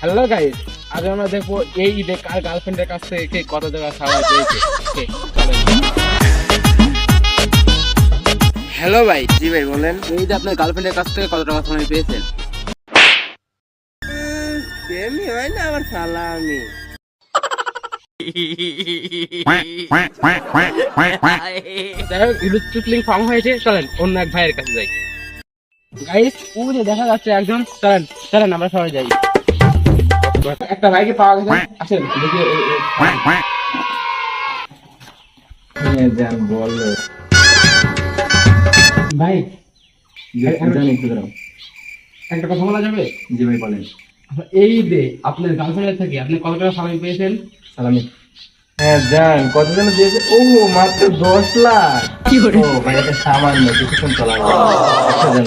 Hello guys আজ আমরা দেখব এই ঈদে কার গার্লফ্রেন্ডের কাছ থেকে কত টাকা সামাই পেয়েছে হ্যালো ভাই। জি ভাই বলেন। এই যে আপনার গার্লফ্রেন্ডের কাছ থেকে কত টাকা সময় পেয়েছেন? হয় না আবার সালামি যাই হোক ঈদ চুটলিং ফার্ম হয়েছে। চলেন অন্য এক ভাইয়ের কাছে যাই। গাইস ও যে দেখা যাচ্ছে একজন চলেন চলেন আমরা সবাই যাই। একটা ভাইকে পাওয়া গেছে। আসেন দেখি ভাই একটা কথা বলা যাবে? জি ভাই বলেন। এই ঈদে আপনার গার্লফ্রেন্ডের থেকে আপনি কত টাকা পেয়েছেন? সালামি। হ্যাঁ যান কত জন দিয়েছে? ও মাত্র দশ লাখ। ও ভাই এটা সামান্য কিছুক্ষণ চলা একশো জন